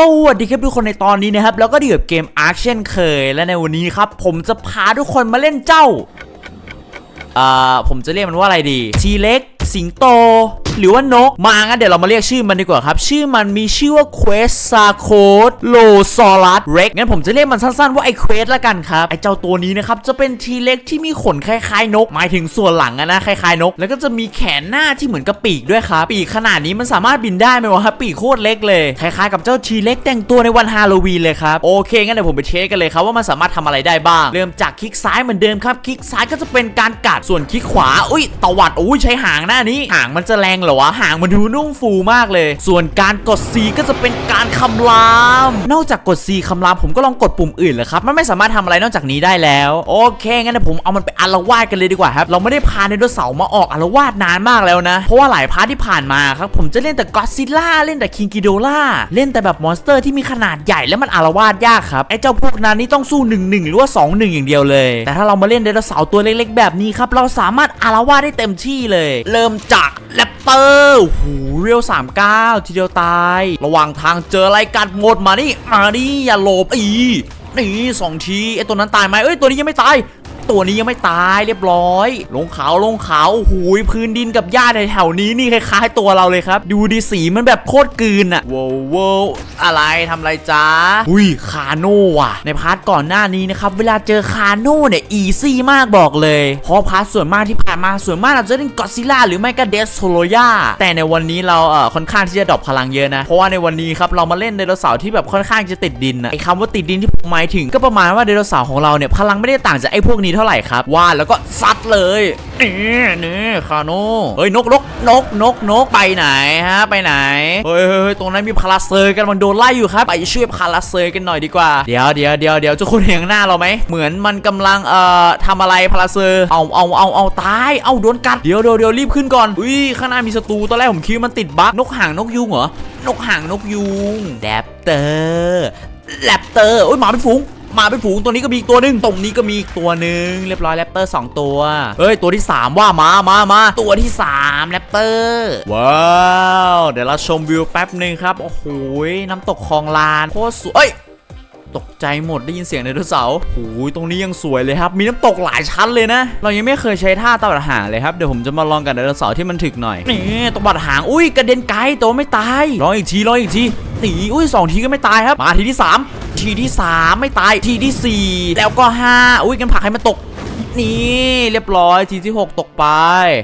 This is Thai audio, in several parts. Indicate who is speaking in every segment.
Speaker 1: สวัสดีครับทุกคนในตอนนี้นะครับ แล้วก็เดือบเกมอาร์คเช่นเคย และในวันนี้ครับ ผมจะพาทุกคนมาเล่นเจ้า อ่า ผมจะเรียกมันว่าอะไรดีทีเล็ก สิงโต หรือว่านก มางั้นเดี๋ยวเรามาเรียกชื่อมันดีกว่าครับ ชื่อมันมีชื่อว่า Quest s a c o d l o s a u r u s Rex งั้นผมจะเรียกมันสั้นๆว่าไอ้ Quest ละกันครับ ไอเจ้าตัวนี้นะครับ จะเป็นทีเล็กที่มีขนคล้ายๆนก หมายถึงส่วนหลังอะนะคล้ายๆนก แล้วก็จะมีแขนหน้าที่เหมือนกับปีกด้วยครับ ปีกขนาดนี้มันสามารถบินได้ไหมวะครับปีกโคตรเล็กเลยคล้ายๆกับเจ้าทีเล็กแต่งตัวในวันฮาโลวีนเลยครับโอเคงั้นเดี๋ยวผมไปเช็คกันเลยครับว่ามันสามารถทำอะไรได้บ้าง เริ่มจากคลิกซ้ายเหมือนเดิมครับคลิกซ้ายก็จะเป็นการกัดส่วนคลิกขวาอุ้ยตวัดอุ้ยใช้หางน้านี้หางมันจะแรงเหรอวะหางมันดูนุ่มฟูมากเลย ส่วนการกด C ก็จะเป็นการคำราม นอกจากกด C คำรามผมก็ลองกดปุ่มอื่นเลยครับมันไม่สามารถทำอะไรนอกจากนี้ได้แล้ว โอเคงั้นเดี๋ยวผมเอามันไปอารวาสกันเลยดีกว่าครับ เราไม่ได้พาไดโนเสาร์มาออกอารวาสนานมากแล้วนะ เพราะว่าหลายพาร์ทที่ผ่านมาครับผมจะเล่นแต่ก็ซิล่าเล่นแต่คิงกิโดล่าเล่นแต่แบบมอนสเตอร์ที่มีขนาดใหญ่แล้วมันอารวาสยากครับไอ้เจ้าพวกนั้นนี่ต้องสู้1นหหรือว่า2ออย่างเดียวเลย แต่ถ้าเรามาเล่นไดโนเสาร์ตัวเล็กๆ แบบนี้ครับเราสามารถอารวาสได้เต็มที่เลย เริ่มจากแรปเตอร์หูเรียว39 ทีเดียวตาย ระหว่างทางเจออะไรกัดหมดมานี่มานี่อย่าหลบอีนี่สองทีไอตัวนั้นตายไหมเอ้ยตัวนี้ยังไม่ตาย ตัวนี้ยังไม่ตายเรียบร้อย ลงเขาลงเขาหูยพื้นดินกับหญ้าในแถวนี้นี่คล้ายๆตัวเราเลยครับ ดูดีสีมันแบบโคตรกลืนอะว้าวว้าวอะไรทำอะไรจ้าอุ้ยคาโน่ว่ะ ในพาร์ทก่อนหน้านี้นะครับ เวลาเจอคาโน่เนี่ยอีซี่มากบอกเลยเพราะพาร์ทส่วนมากที่ผ่านมาส่วนมากเราจะเล่นกอซิล่าหรือไม่ก็เดสโซโลยาแต่ในวันนี้เราเอ่อค่อนข้างที่จะดรอปพลังเยอะนะ เพราะว่าในวันนี้ครับเรามาเล่นไดโนเสาร์ที่แบบค่อนข้างจะติดดินนะไอ้คำว่าติดดินที่ผมหมายถึงก็ประมาณว่าไดโนเสาร์ของเราเนี่ยพลังไม่ได้ต่างจากไอ้พวกนี้เท่าไหร่ครับว่าแล้วก็ซัดเลยนี่นี่คาโน่เฮ้ยนกนกนกนกนกไปไหนฮะไปไหนเฮ้ยเฮ้ยเฮ้ยตรงนั้นมีพาราเซอร์กันมันโดนไล่อยู่ครับไปช่วยพาราเซอร์กันหน่อยดีกว่าเดี๋ยวเดี๋ยวเดี๋ยวเดี๋ยวจ้าคนเห็นข้างหน้าเราไหมเหมือนมันกำลังเอ่อทำอะไรพาราเซอร์เอาเอาเอาเอาตายเอาโดนกัดเดี๋ยวเดี๋ยวเดี๋ยวรีบขึ้นก่อนอุ้ยข้างหน้ามีศัตรูตอนแรกผมคิดมันติดบั๊กนกห่างนกยุงเหรอนกห่างนกยุงแรปเตอร์แรปเตอร์อุ้ยหมาเป็นฝูง มาเป็นฝูงตัวนี้ก็มีอีกตัวหนึ่งตรงนี้ก็มีอีกตัวหนึ่งเรียบร้อยแรปเตอร์สองตัวเฮ้ยตัวที่ 3 ว่ามามามาตัวที่3แรปเตอร์ว้าวเดี๋ยวเราชมวิวแป๊บหนึ่งครับโอ้โหน้ำตกคลองลานโคตรสวยเอ้ยตกใจหมดได้ยินเสียงไดโนเสาร์โอ้ยตรงนี้ยังสวยเลยครับ มีน้ำตกหลายชั้นเลยนะ เรายังไม่เคยใช้ท่าตบัดหางเลยครับ เดี๋ยวผมจะมาลองกับไดโนเสาร์ที่มันถึกหน่อย นี่ตบัดหาง อุ้ยกระเด็นไกลตัวไม่ตาย ลองอีกที ลองอีกทีหนีอุ้ยสองทีก็ไม่ตายครับ มาทีที่สาม ทีที่สามไม่ตายทีที่สี่แล้วก็ห้าอุ้ยกันผักให้มันตกนี่เรียบร้อยทีที่ 6 ตกไป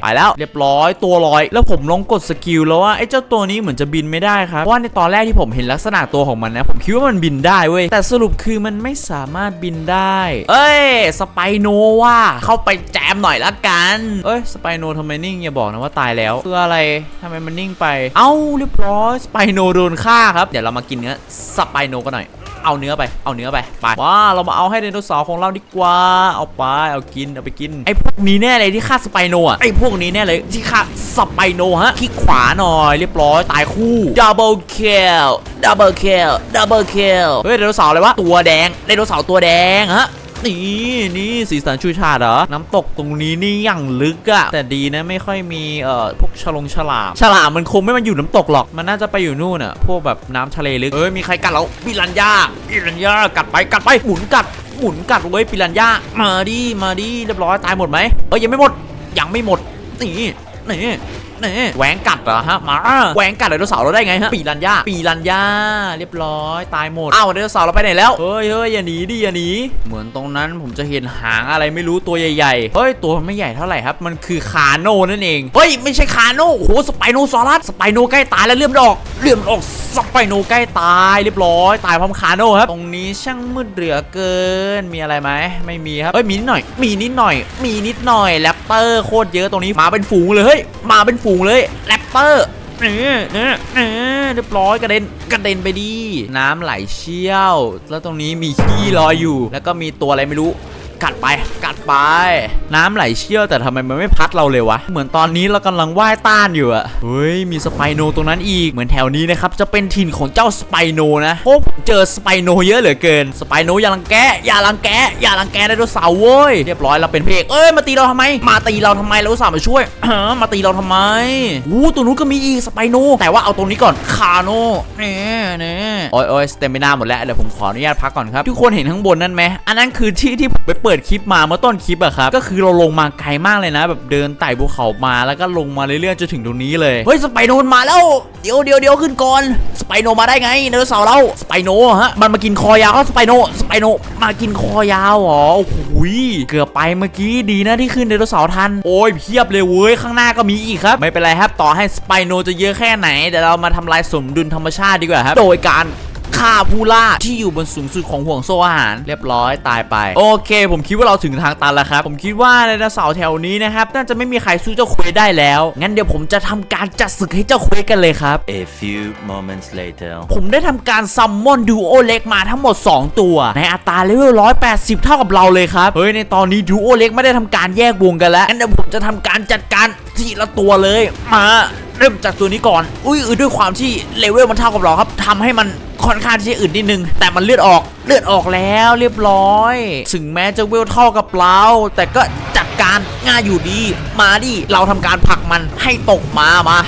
Speaker 1: ไปแล้วเรียบร้อยตัวลอย แล้วผมลองกดสกิลแล้วว่าไอ้เจ้าตัวนี้เหมือนจะบินไม่ได้ครับเพราะว่าในตอนแรกที่ผมเห็นลักษณะตัวของมันนะผมคิดว่ามันบินได้เว้ยแต่สรุปคือมันไม่สามารถบินได้ เอ้ยสไปโนว่าเข้าไปแจมหน่อยละกันเอ้ยสไปโนทำไมนิ่งอย่าบอกนะว่าตายแล้วคืออะไรทำไมมันนิ่งไป เอ้าเรียบร้อยสไปโนโดนฆ่าครับเดี๋ยวเรามากินเนื้อสไปโนกันหน่อย เอาเนื้อไป เอาเนื้อไป ไป ว้า เรามาเอาให้ไดโนเสาร์ของเราดีกว่า เอาไป เอากิน เอาไปกิน ไอ้พวกนี้แน่เลยที่ฆ่าสไปโนอะ ไอ้พวกนี้แน่เลยที่ฆ่าสไปโนฮะ คลิกขวาหน่อย เรียบร้อย ตายคู่ดับเบิลคิลดับเบิลคิลดับเบิลคิลเฮ้ยไดโนเสาร์อะไรวะ ตัวแดง ไดโนเสาร์ตัวแดงฮะ นี่นี่สีสันชูชาติเหรอ น้ำตกตรงนี้นี่อย่างลึกอะแต่ดีนะไม่ค่อยมีเอ่อพวกฉลงฉลาม ฉลามมันคงไม่มาอยู่น้ำตกหรอก มันน่าจะไปอยู่นู่นอะพวกแบบน้ำทะเลลึก เอ้ยมีใครกัดเราปิรันย่าปิรันย่ากัดไปกัดไปหมุนกัดหมุนกัดเว้ยปิรันย่ามาดิมาดิเรียบร้อยตายหมดไหมเอ้ยยังไม่หมดยังไม่หมดนี่นี่ นี่แหวงกัดเหรอฮะมาแหวงกัดไดโนเสาร์เราได้ไงฮะปีรันย่าปีรันย่าเรียบร้อย ตายหมดอ้าวไดโนเสาร์เราไปไหนแล้วเฮ้ยเฮ้ยอย่าหนีดิอย่าหนีเหมือนตรงนั้นผมจะเห็นหางอะไรไม่รู้ตัวใหญ่ๆเฮ้ยตัวมันไม่ใหญ่เท่าไหร่ครับมันคือคาโน่นั่นเองเฮ้ยไม่ใช่คาโน่โอ้โหสไปโนซอรัสสไปโนใกล้ตายแล้วเลื่อมดอกเลื่อมดอกสไปโนใกล้ตายเรียบร้อย ตายพร้อมคาโน่ครับตรงนี้ช่างมืดเหลือเกินมีอะไรไหมไม่มีครับเฮ้ยมีนิดหน่อย มีนิดหน่อย มีนิดหน่อยแรปเตอร์โคตรเยอะตรงนี้มาเป็นฝูงเลยเฮ้ยมาเป็นฝูงเลยแรปเปอร์เออเออเออเรียบร้อยกระเด็นกระเด็นไปดี น้ำไหลเชี่ยว แล้วตรงนี้มีขี้ลอยอยู่ แล้วก็มีตัวอะไรไม่รู้ กัดไป กัดไป น้ำไหลเชี่ยวแต่ทำไมมันไม่พัดเราเลยวะ เหมือนตอนนี้เรากำลังว่ายต้านอยู่อะเฮ้ย มีสไปโนตรงนั้นอีก เหมือนแถวนี้นะครับ จะเป็นถิ่นของเจ้าสไปโนนะโอ้เจอสไปโนเยอะเหลือเกิน สไปโนอย่ารังแก อย่ารังแก อย่ารังแกไดโนเสาร์เว้ย เรียบร้อยเราเป็นเพกเอ้ย มาตีเราทำไม มาตีเราทำไมเราสาห์มาช่วย มาตีเราทำไมอู้ตัวนู้นก็มีอีกสไปโน แต่ว่าเอาตรงนี้ก่อนคาโนเน่เน่โอ้ยโอ้ยสเตมินาหมดแล้ว เดี๋ยวผมขออนุญาตพักก่อนครับ ทุกคนเห็นข้างบนนั่นไหมอันนั้นคือที่ที่ผมไปเปิดิดคลิปมาเมื่อต้นคลิปอะครับก็คือเราลงมาไกลมากเลยนะ แบบเดินไต่ภูเขามาแล้วก็ลงมาเรื่อยๆจนถึงตรงนี้เลยเฮ้ยสไปโนมันมาแล้วเดี๋ยวเดี๋ยวเดี๋ยวขึ้นก่อนสไปโนมาได้ไงไดโนเสาเราสไปโนฮะมันมากินคอยาวครับสไปโนสไปโนมากินคอยาวเหรอโอ้โหยเกือบไปเมื่อกี้ดีนะที่ขึ้นไดโนเสาร์ทันโอ้ยเพียบเลยเว้ยข้างหน้าก็มีอีกครับ ไม่เป็นไรครับต่อให้สไปโนจะเยอะแค่ไหนเดี๋ยวเรามาทำลายสมดุลธรรมชาติดีกว่าครับ โดยการ ฆ่าผู้ล่าที่อยู่บนสูงสุดของห่วงโซ่อาหาร เรียบร้อยตายไป โอเค ผมคิดว่าเราถึงทางตันแล้วครับ ผมคิดว่าไดโนเสาร์แถวนี้นะครับน่าจะไม่มีใครสู้เจ้าเควได้แล้ว งั้นเดี๋ยวผมจะทำการจัดศึกให้เจ้าเควกันเลยครับ
Speaker 2: A few moments later.
Speaker 1: ผมได้ทำการซัมมอนดูโอเล็กมาทั้งหมด 2 ตัว ในอัตราเลเวล180 เท่ากับเราเลยครับ เฮ้ย ในตอนนี้ดูโอเล็กไม่ได้ทำการแยกวงกันแล้วงั้นเดี๋ยวผมจะทำการจัดการทีละตัวเลยมาเริ่มจากตัวนี้ก่อน อุ้ยอือด้วยความที่เลเวลมันเท่ากับเราครับทำให้มัน ค่อนข้างที่จะอื่นนิดนึง แต่มันเลือดออกเลือดออกแล้วเรียบร้อย ถึงแม้จะเวลเท่ากับเรา แต่ก็จัดการง่ายอยู่ดี มาดิเราทำการผลักมันให้ตกมามา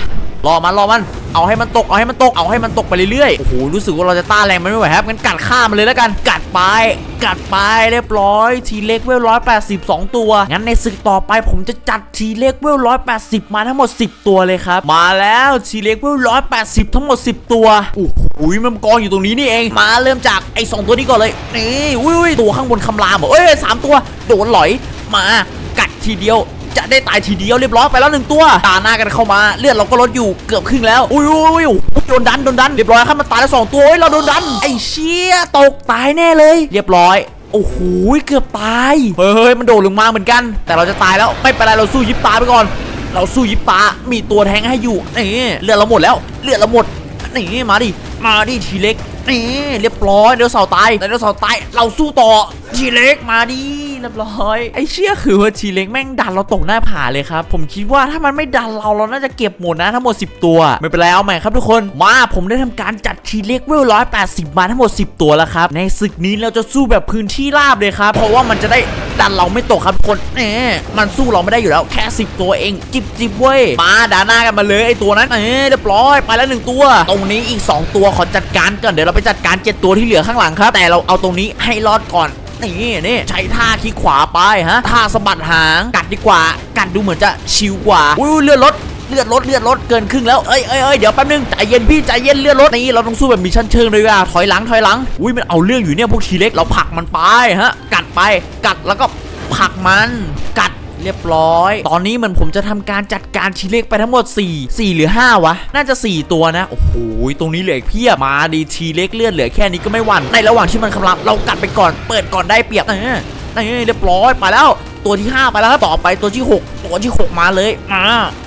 Speaker 1: รอมันรอมัน เอาให้มันตกเอาให้มันตกเอาให้มันตกไปเรื่อยๆ โอ้โหรู้สึกว่าเราจะต้านแรงมันไม่ไหวครับงั้นกัดข้ามมันเลยแล้วกันกัดไป กัดไปเรียบร้อย ทีเล็กเวลร้อยแปดสิบสองตัวงั้นในศึกต่อไปผมจะจัดทีเล็กเวลร้อยแปดสิบมาทั้งหมด10ตัวเลยครับมาแล้วทีเล็กเวลร้อยแปดสิบทั้งหมด10ตัวโอ้โหมันกองอยู่ตรงนี้นี่เองมาเริ่มจากไอ้สองตัวนี้ก่อนเลยนี่อุ้ยอุ้ยตัวข้างบนคำรามเหรอเอ้ยสามตัวโดนหลอยมากัดทีเดียว จะได้ตายทีเดียวเรียบร้อยไปแล้วหนึ่งตัวตาหน้ากันเข้ามาเลือดเราก็ลดอยู่เกือบครึ่งแล้วอุ้ยอุ้ยโดนดันโดนดันเรียบร้อยครับมันตายแล้วสองตัวเฮ้ยเราโดนดันไอ้เชี่ยตกตายแน่เลย เรียบร้อยโอ้โห เกือบตายเฮ้ยเฮ้ย มันโดดลงมาเหมือนกัน แต่เราจะตายแล้ว ไม่เป็นไร เราสู้ยิบตาไปก่อน เราสู้ยิบตา มีตัวแทงให้อยู่ นี่เลือดเราหมดแล้ว เลือดเราหมด นี่มาดิ มาดิทีเล็ก นี่เรียบร้อย เดี๋ยวเสาตายเดี๋ยวเสาตาย เราสู้ต่อ ทีเล็กมาดิ เรียบร้อย ไอเชี่ยคือว่าทีเล็กแม่งดันเราตกหน้าผาเลยครับ ผมคิดว่าถ้ามันไม่ดันเราเราน่าจะเก็บหมดนะทั้งหมด 10 ตัว ไม่เป็นไรเอาใหม่ครับทุกคน มาผมได้ทำการจัดทีเล็กเวลร้อยแปดสิบมาทั้งหมด 10 ตัวแล้วครับ ในศึกนี้เราจะสู้แบบพื้นที่ราบเลยครับ เพราะว่ามันจะได้ดันเราไม่ตกครับทุกคนเน่มันสู้เราไม่ได้อยู่แล้วแค่ 10 ตัวเองจิบจิบเว้ย มาด่าหน้ากันมาเลยไอตัวนั้นเอ้เรียบร้อยไปแล้วหนึ่งตัว ตรงนี้อีก 2 ตัวขอจัดการก่อนเดี๋ยวเราไปจัดการเจ็ดตัวที่เหลือข้างหลังครับ แต่เราเอาตรงนี้ให้รอดก่อน นี่นี่ใช้ท่าขี้ขวาไปฮะท่าสะบัดหางกัดดีกว่า กัดดูเหมือนจะชิวกว่าอุ้ยเลือดลดเลือดลดเลือดลดเกินครึ่งแล้วเอ้ยเอ้ยเอ้ยเดี๋ยวแป๊บนึงใจเย็นพี่ใจเย็นเลือดลดนี่เราต้องสู้แบบมีชั้นเชิงเลยว่ะถอยหลังถอยหลังอุ้ยมันเอาเรื่องอยู่เนี่ยพวกทีเล็กเราผลักมันไปฮะ กัดไปกัดแล้วก็ผลักมัน กัด เรียบร้อย ตอนนี้เหมือนผมจะทำการจัดการทีเล็กไปทั้งหมด 4 4 หรือ 5 วะ น่าจะ 4 ตัวนะ โอ้โห ตรงนี้เหลืออีกเพียบมาดีทีเล็กเลือดเหลือแค่นี้ก็ไม่หวั่นในระหว่างที่มันคำรับเรากัดไปก่อนเปิดก่อนได้เปรียบเออนี่เรียบร้อยไปแล้ว ตัวที่ 5 ไปแล้วต่อไปตัวที่ 6 ตัวที่ 6 มาเลยมา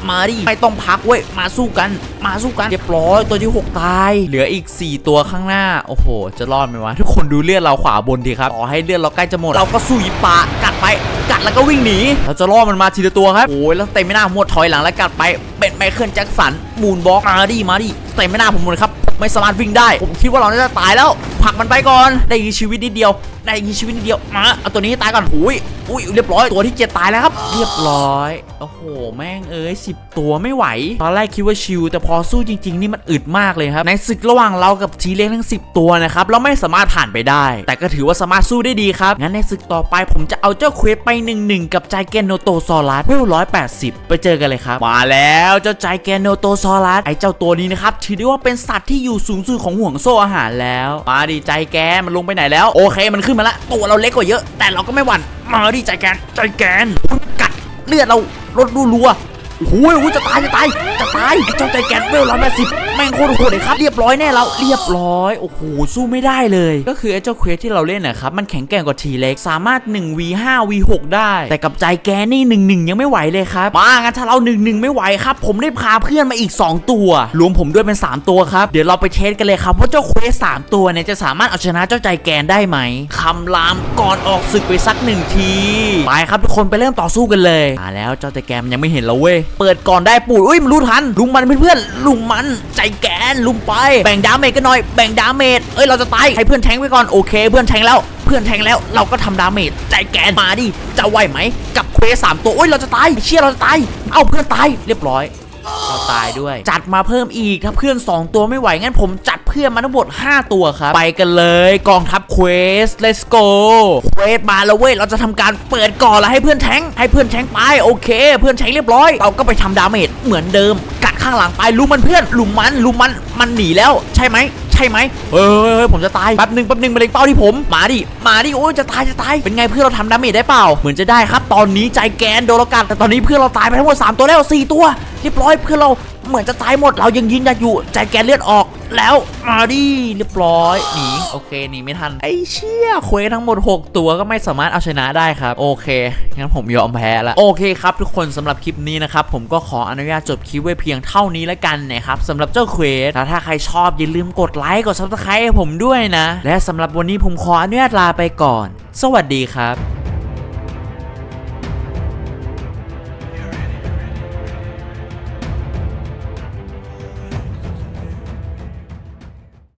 Speaker 1: มาดิไม่ต้องพักเว้ยมาสู้กัน มาสู้กันเรียบร้อยตัวที่ 6 ตาย เหลืออีก 4 ตัวข้างหน้าโอ้โห จะรอดไหมวะทุกคนดูเลือดเราขวาบนดีครับต่อให้เลือดเราใกล้จะหมดเราก็สู้ยิปากัดไปกัดแล้วก็วิ่งหนีเราจะล่อมันมาทีละตัวครับโอ้ยแล้วเต็มไม่น่าหมดถอยหลังแล้วกัดไปเป็นไมเคิลแจ็คสันมูนบล็อกมาดิมาดิ เต็มไม่น่าผมหมดครับไม่สามารถวิ่งได้ ผมคิดว่าเราน่าจะตายแล้วผลักมันไปก่อน ได้อีชีวิตนิดเดียว ได้อีชีวิตนิดเดียวมาเอาตัวนี้ตายก่อนอุ้ยอุ้ยเรียบร้อยตัวที่เจ็ดตายแล้วครับ เรียบร้อยโอ้โหแม่งเอ้ยสิบตัวไม่ไหวตอนแรกคิดว่าชิลแต่พอสู้จริง ๆ นี่มันอึดมากเลยครับในศึกระหว่างเรากับทีเล็กทั้ง 10 ตัวนะครับเราไม่สามารถผ่านไปได้ แต่ก็ถือว่าสามารถสู้ได้ดีครับงั้นในศึกต่อไปผมจะเอาเจ้าเควสไป1นหนึ่งกับใจแกนโนโตซอรัสเวลร้อยแปดสิบไปเจอกันเลยครับมาแล้วเจ้าใจแกนโนโตซอรัสไอเจ้าตัวนี้นะครับถือได้ว่าเป็นสัตว์ที่อยู่สูงสุดของห่วงโซ่อาหารแล้ว มาดีใจแกมันลงไปไหนแล้ว โอเคมันขึ้นมาละตัวเราเล็กกว่าเยอะ แต่เราก็ไม่หวั่นมาดีใจแกนใจแกนกัดเลือดเราลดรัวๆโอ้โหจะตายจะตายจะตายเจ้าใจแกนเวลร้อยแปดสิบ แม่งโคตรโหดเลยครับเรียบร้อยแน่แล้วเรียบร้อยโอ้โหสู้ไม่ได้เลย ก็คือไอ้เจ้าเควสที่เราเล่นนะครับมันแข็งแกร่งกว่าทีเล็กสามารถ 1v5 v6 ได้ แต่กับใจแกนี่1-1 ยังไม่ไหวเลยครับมางั้นถ้าเรา1-1 ไม่ไหวครับ ผมได้พาเพื่อนมาอีก 2 ตัว รวมผมด้วยเป็น 3 ตัวครับ เดี๋ยวเราไปเทสกันเลยครับว่าเจ้าเควสสามตัวเนี่ยจะสามารถเอาชนะเจ้าใจแกนได้ไหมคำรามก่อนออกศึกไปสักหนึ่งทีไปครับทุกคนไปเริ่มต่อสู้กันเลยมาแล้วเจ้าใจแกนยังไม่เห็นเราเว้ยเปิดก่อนได้ปูดอุ้ยมันรู้ทันลุมมันเพื่อนๆลุมมันใจแกนลุมไป แบ่งดาเมจกันหน่อย แบ่งดาเมจ เอ้ย เราจะตาย ให้เพื่อนแทงไว้ก่อน โอเค เพื่อนแทงแล้ว เพื่อนแทงแล้ว เราก็ทำดาเมจ ใจแกนมาดิ จะไหวไหม กับเควสสามตัว โอ้ย เราจะตาย เชี่ยเราจะตาย เอ้า เพื่อนตาย เรียบร้อย เราตายด้วย จัดมาเพิ่มอีกถ้าเพื่อน 2 ตัวไม่ไหว งั้นผมจัดเพื่อนมาทั้งหมด 5 ตัวครับ ไปกันเลยกองทัพเควส let's go เควสมาแล้วเว้ย เราจะทำการเปิดก่อนแล้วให้เพื่อนแทงค์ให้เพื่อนแทงค์ไปโอเค เพื่อนแทงค์เรียบร้อย เราก็ไปทำดาเมจเหมือนเดิม กัดข้างหลังไปลุมมันเพื่อนลุมมันลุมมันมันหนีแล้วใช่ไหมใช่ไหมเฮ้ยเฮ้ยเฮ้ยผมจะตายแป๊บหนึ่งแป๊บหนึ่งมาเล็งเป้าที่ผมมาดิมาดิโอ้ยจะตายจะตายเป็นไงเพื่อนเราทำดาเมจได้เปล่า เหมือนจะได้ครับ ตอนนี้ใจแกนโดนเรากัดแต่ตอนนี้เพื่อนเราตายไปทั้งหมด3ตัวแล้ว4ตัวเรียบร้อยเพื่อนเราเหมือนจะตายหมดเรายังยืนยันอยู่ใจแกนเลือดออก แล้วมาดิเรียบร้อยหนีโอเคหนีไม่ทันไอ้เชี่ยเควทั้งหมด 6 ตัวก็ไม่สามารถเอาชนะได้ครับ โอเคงั้นผมยอมแพ้ละโอเคครับทุกคนสำหรับคลิปนี้นะครับผมก็ขออนุญาตจบคลิปไว้เพียงเท่านี้แล้วกันนะครับสำหรับเจ้าเควสแล้วถ้าใครชอบอย่าลืมกดไลค์กดซับสไครต์ให้ผมด้วยนะ และสำหรับวันนี้ผมขออนุญาตลาไปก่อน สวัสดีครับ